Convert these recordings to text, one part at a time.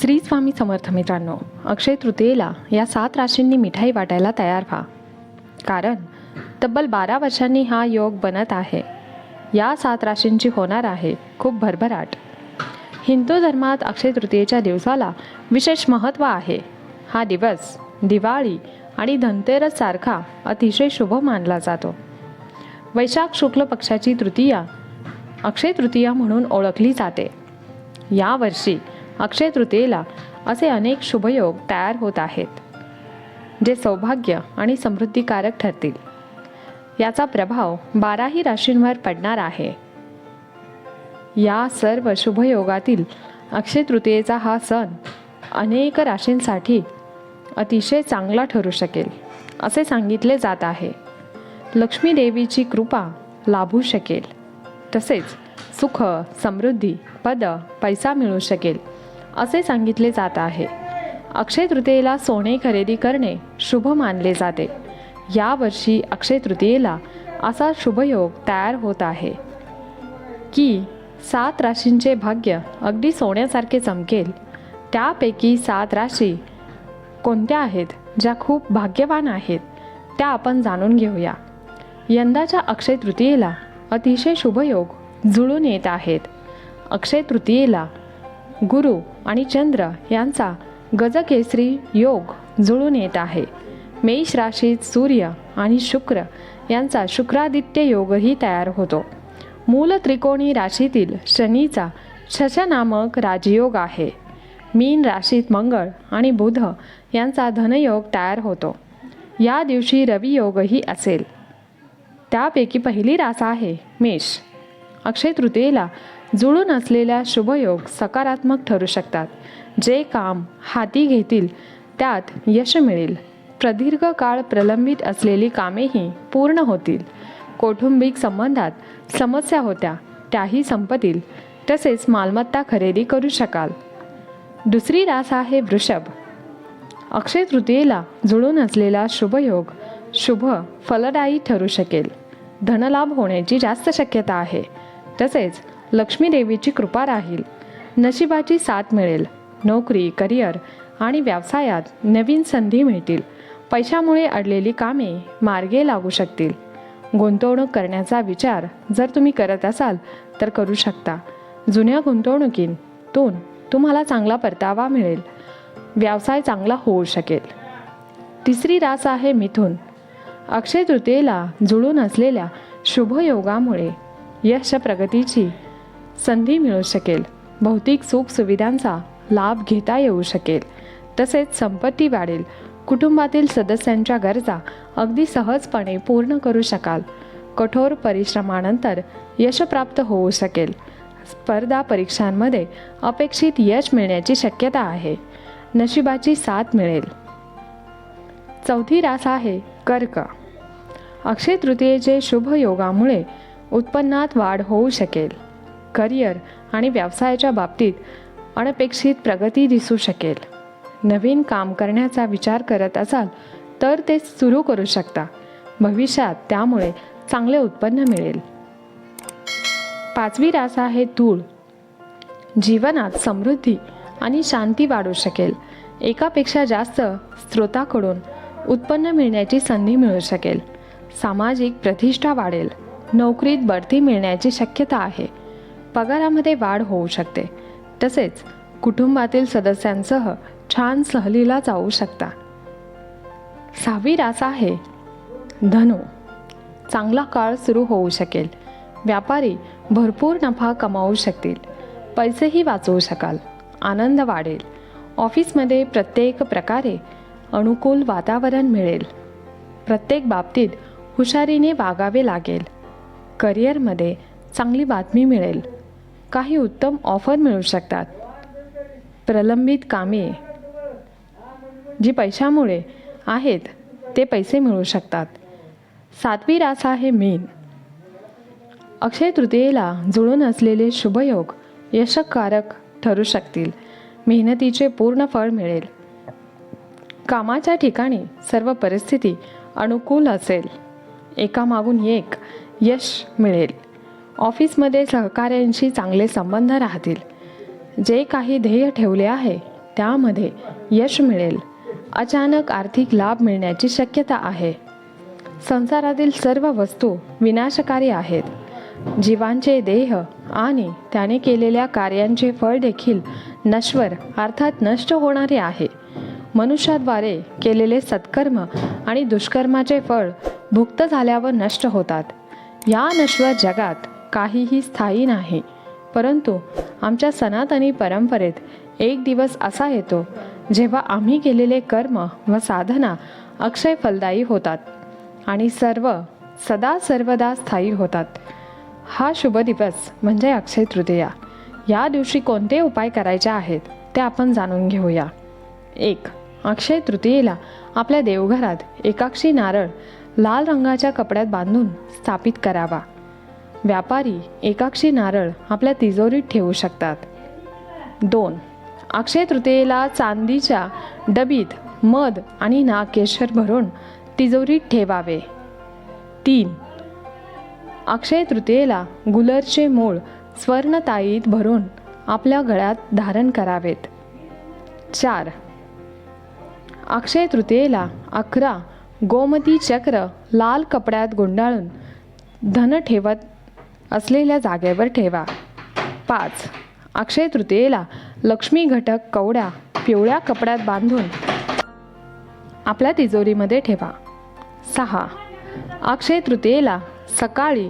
श्री स्वामी समर्थ मित्रांनो अक्षय तृतीयेला या सात राशींनी मिठाई वाटायला तयार व्हा. कारण तब्बल बारा वर्षांनी हा योग बनत आहे. या सात राशींची होणार आहे खूप भरभराट. हिंदू धर्मात अक्षय तृतीयेच्या दिवसाला विशेष महत्त्व आहे. हा दिवस दिवाळी आणि धनतेरस सारखा अतिशय शुभ मानला जातो. वैशाख शुक्ल पक्षाची तृतीया अक्षय तृतीया म्हणून ओळखली जाते. यावर्षी अक्षय तृतीयेला असे अनेक शुभयोग तयार होत आहेत जे सौभाग्य आणि समृद्धिकारक ठरतील. याचा प्रभाव बाराही राशींवर पडणार आहे. या सर्व शुभयोगातील अक्षय तृतीयेचा हा सण अनेक राशींसाठी अतिशय चांगला ठरू शकेल असे सांगितले जात आहे. लक्ष्मी देवीची कृपा लाभू शकेल तसेच सुख समृद्धी पद पैसा मिळू शकेल. असे सांगितले जात आहे. अक्षय तृतीयेला सोने खरेदी करणे शुभ मानले जाते. यावर्षी अक्षय तृतीयेला असा शुभयोग तयार होत आहे. की सात राशींचे भाग्य अगदी सोन्यासारखे चमकेल. त्यापैकी सात राशी कोणत्या आहेत ज्या खूप भाग्यवान आहेत त्या आपण जाणून घेऊया. यंदाच्या अक्षय तृतीयेला अतिशय शुभयोग जुळून येत आहेत. अक्षय तृतीयेला गुरु आणि चंद्र यांचा गजकेसरी योग जुळून येत आहे. मेष राशीत सूर्य आणि शुक्र यांचा शुक्रादित्य योगही तयार होतो. मूल त्रिकोणी राशीतील शनीचा शश नामक राजयोग आहे. मीन राशीत मंगळ आणि बुध यांचा धनयोग तयार होतो. या दिवशी रवियोगही असेल. त्यापैकी पहिली रास आहे मेष. अक्षय तृतीयेला जुळून असलेल्या शुभयोग सकारात्मक ठरू शकतात. जे काम हाती घेतील त्यात यश मिळेल. प्रदीर्घ काळ प्रलंबित असलेली कामेही पूर्ण होतील. कौटुंबिक संबंधात समस्या होत्या त्याही संपतील. तसेच मालमत्ता खरेदी करू शकाल. दुसरी रास आहे वृषभ. अक्षय तृतीयेला जुळून असलेला शुभयोग शुभ फलदायी ठरू शकेल. धनलाभ होण्याची जास्त शक्यता आहे. तसेच लक्ष्मी देवीची कृपा राहील. नशिबाची साथ मिळेल. नोकरी करिअर आणि व्यवसायात नवीन संधी मिळतील. पैशामुळे अडलेली कामे मार्गे लागू शकतील. गुंतवणूक करण्याचा विचार जर तुम्ही करत असाल तर करू शकता. जुन्या गुंतवणुकीतून तुम्हाला चांगला परतावा मिळेल. व्यवसाय चांगला होऊ शकेल. तिसरी रास आहे मिथुन. अक्षय तृतीयेला जुळून असलेल्या शुभयोगामुळे यश प्रगतीची संधी मिळू शकेल. भौतिक सुख सुविधांचा लाभ घेता येऊ शकेल. तसेच संपत्ती वाढेल. कुटुंबातील सदस्यांच्या गरजा अगदी सहजपणे पूर्ण करू शकाल. कठोर परिश्रमानंतर यश प्राप्त होऊ शकेल. स्पर्धा परीक्षांमध्ये अपेक्षित यश मिळण्याची शक्यता आहे. नशिबाची साथ मिळेल. चौथी रास आहे कर्क. अक्षय तृतीयेचे शुभ योगामुळे उत्पन्नात वाढ होऊ शकेल. करिअर आणि व्यवसायाच्या बाबतीत अनपेक्षित प्रगती दिसू शकेल. नवीन काम करण्याचा विचार करत असाल तर ते सुरू करू शकता. भविष्यात त्यामुळे चांगले उत्पन्न मिळेल. पाचवी रास आहे धूळ. जीवनात समृद्धी आणि शांती वाढू शकेल. एकापेक्षा जास्त स्रोताकडून उत्पन्न मिळण्याची संधी मिळू शकेल. सामाजिक प्रतिष्ठा वाढेल. नोकरीत बढती मिळण्याची शक्यता आहे. पगारामध्ये वाढ होऊ शकते. तसेच कुटुंबातील सदस्यांसह छान सहलीला जाऊ शकता. सहावी रास आहे. धनु. चांगला काळ सुरू होऊ शकेल. व्यापारी भरपूर नफा कमावू शकतील. पैसेही वाचवू शकाल. आनंद वाढेल. ऑफिसमध्ये प्रत्येक प्रकारे अनुकूल वातावरण मिळेल. प्रत्येक बाबतीत हुशारीने वागावे लागेल. करिअरमध्ये चांगली बातमी मिळेल. काही उत्तम ऑफर मिळू शकतात. प्रलंबित कामे जी पैशामुळे आहेत ते पैसे मिळू शकतात. सातवी रास आहे मीन. अक्षय तृतीयेला जुळून असलेले शुभयोग यशकारक ठरू शकतील. मेहनतीचे पूर्ण फळ मिळेल. कामाच्या ठिकाणी सर्व परिस्थिती अनुकूल असेल. एकामागून एक यश मिळेल. ऑफिसमध्ये सहकाऱ्यांशी चांगले संबंध राहतील. जे काही ध्येय ठेवले आहे त्यामध्ये यश मिळेल. अचानक आर्थिक लाभ मिळण्याची शक्यता आहे. संसारातील सर्व वस्तू विनाशकारी आहेत. जीवांचे देह आणि त्याने केलेल्या कार्यांचे फळ देखील नश्वर अर्थात नष्ट होणारे आहे. मनुष्याद्वारे केलेले सत्कर्म आणि दुष्कर्माचे फळ भुक्त झाल्यावर नष्ट होतात. या नश्वर जगात काहीही स्थायी नाही. परंतु आमच्या सनातनी परंपरेत एक दिवस असा येतो जेव्हा आम्ही केलेले कर्म व साधना अक्षय फलदायी होतात आणि सर्व सदा सर्वदा स्थायी होतात. हा शुभ दिवस म्हणजे अक्षय तृतीया. या दिवशी कोणते उपाय करायचे आहेत ते आपण जाणून घेऊया. एक अक्षय तृतीयेला आपल्या देवघरात एकाक्षी नारळ लाल रंगाच्या कपड्यात बांधून स्थापित करावा. व्यापारी एकाक्षी नारळ आपल्या तिजोरीत ठेवू शकतात. दोन अक्षय तृतीयेला चांदीच्या डबीत मध आणि नागकेशर भरून तिजोरीत ठेवावे. तीन अक्षय तृतीयेला गुलरचे मूळ स्वर्णताईत भरून आपल्या गळ्यात धारण करावेत. चार अक्षय तृतीयेला अकरा गोमती चक्र लाल कपड्यात गुंडाळून धन ठेवत असलेल्या जागेवर ठेवा. पाच. अक्षय तृतीयेला लक्ष्मी घटक कवड्या पिवळ्या कपड्यात बांधून आपल्या तिजोरीमध्ये ठेवा. सहा. अक्षय तृतीयेला सकाळी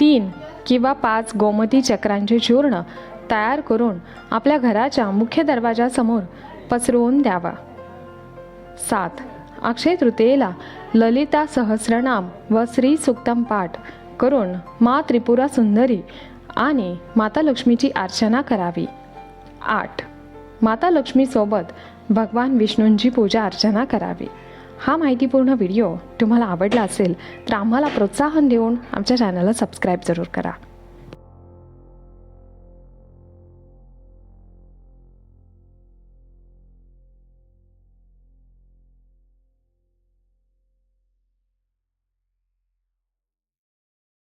तीन किंवा पाच गोमती चक्रांचे चूर्ण तयार करून आपल्या घराच्या मुख्य दरवाजासमोर पसरवून द्यावा. सात. अक्षय तृतीयेला ललिता सहस्रनाम व श्री सुक्तम पाठ करून मा त्रिपुरा सुंदरी आणि माता लक्ष्मीची अर्चना करावी. आठ. माता लक्ष्मीसोबत भगवान विष्णूंची पूजा अर्चना करावी. हा माहितीपूर्ण व्हिडिओ तुम्हाला आवडला असेल तर आम्हाला प्रोत्साहन देऊन आमच्या चॅनलला सबस्क्राईब जरूर करा.